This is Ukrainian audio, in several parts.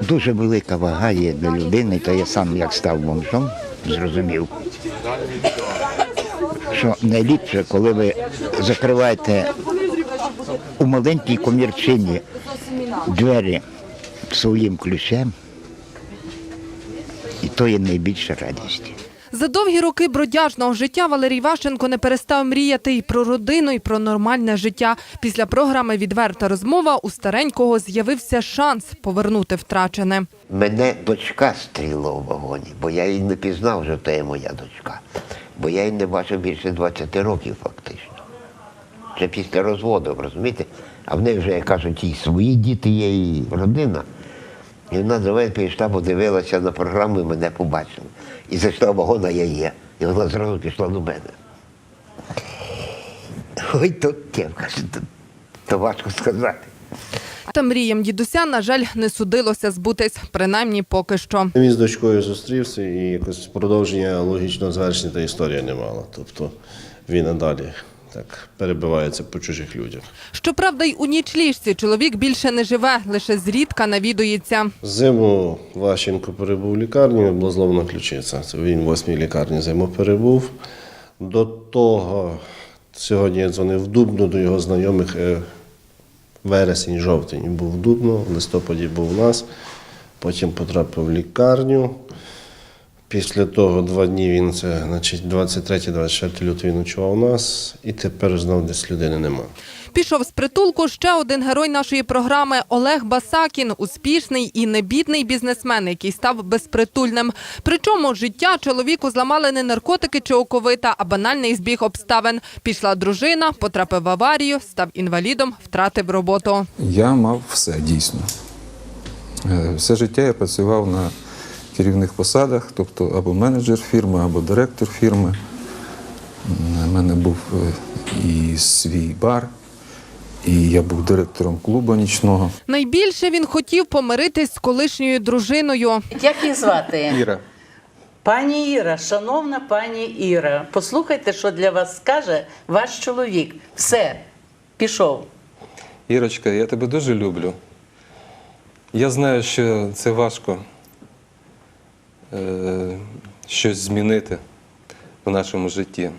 дуже велика вага є для людини, то я сам як став бомжом, зрозумів. Що найліпше, коли ви закриваєте у маленькій комірчині двері своїм ключем, і то є найбільша радість. За довгі роки бродяжного життя Валерій Ващенко не перестав мріяти і про родину, і про нормальне життя. Після програми Відверта розмова у старенького з'явився шанс повернути втрачене. Мене дочка стріла в вагоні, бо я її не пізнав, що це моя дочка. Бо я її не бачив більше 20 років фактично. Це після розводу, розумієте? А в неї вже, як кажуть, і свої діти є, і родина. І вона до мене прийшла, подивилася на програму і мене побачила. І зайшла в вагон, а я є. І вона зразу пішла до мене. Ой, то тем, то, то важко сказати. Та мріям дідуся, на жаль, не судилося збутись, принаймні поки що. Він з дочкою зустрівся і якось продовження логічного завершення та історія не мала. Тобто він надалі так перебивається по чужих людях. Щоправда, й у нічліжці чоловік більше не живе, лише зрідка навідується. Зиму Ващенко перебув в лікарні, була зломана ключиця. Це він в восьмій лікарні зиму перебув. До того сьогодні я дзвонив в Дубну до його знайомих. е, Вересень, жовтень був в Дубну, в листопаді був у нас, потім потрапив в лікарню. Після того два дні він це, значить, 23-24 лютого він ночував у нас, і тепер знову десь людини нема. Пішов з притулку ще один герой нашої програми Олег Басакін, успішний і небідний бізнесмен, який став безпритульним. Причому життя чоловіку зламали не наркотики чи оковита, а банальний збіг обставин. Пішла дружина, потрапив в аварію, став інвалідом, втратив роботу. Я мав все дійсно. Е, Все життя я працював на керівних посадах, тобто або менеджер фірми, або директор фірми. У мене був е, і свій бар, і я був директором клубу нічного. Найбільше він хотів помиритись з колишньою дружиною. Як її звати? Іра, Пані Іра, шановна пані Іра, послухайте, що для вас скаже ваш чоловік. Все, пішов. Ірочка, я тебе дуже люблю. Я знаю, що це важко щось змінити в нашому житті.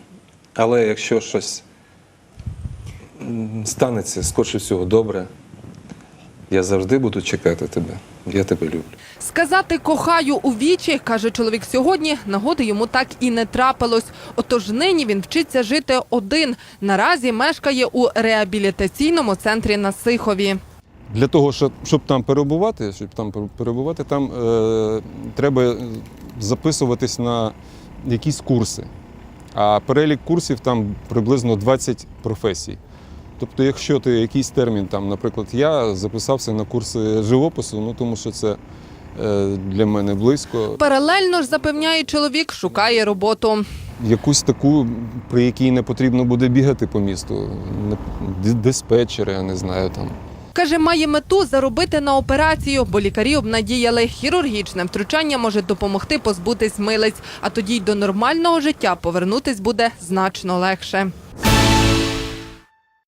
Але якщо щось станеться, скорше всього, добре, я завжди буду чекати тебе. Я тебе люблю. Сказати кохаю у вічі, каже чоловік сьогодні, нагоди йому так і не трапилось. Отож нині він вчиться жити один. Наразі мешкає у реабілітаційному центрі на Сихові. Для того, щоб, щоб там перебувати, щоб там перебувати, там е, треба записуватись на якісь курси. А перелік курсів там приблизно 20 професій. Тобто, якщо ти якийсь термін, там, наприклад, я записався на курси живопису, ну тому що це е, для мене близько. Паралельно ж запевняє чоловік, шукає роботу. Якусь таку, при якій не потрібно буде бігати по місту, диспетчери, я не знаю там. Каже, має мету заробити на операцію, бо лікарі обнадіяли, хірургічне втручання може допомогти позбутись милиць, а тоді й до нормального життя повернутись буде значно легше.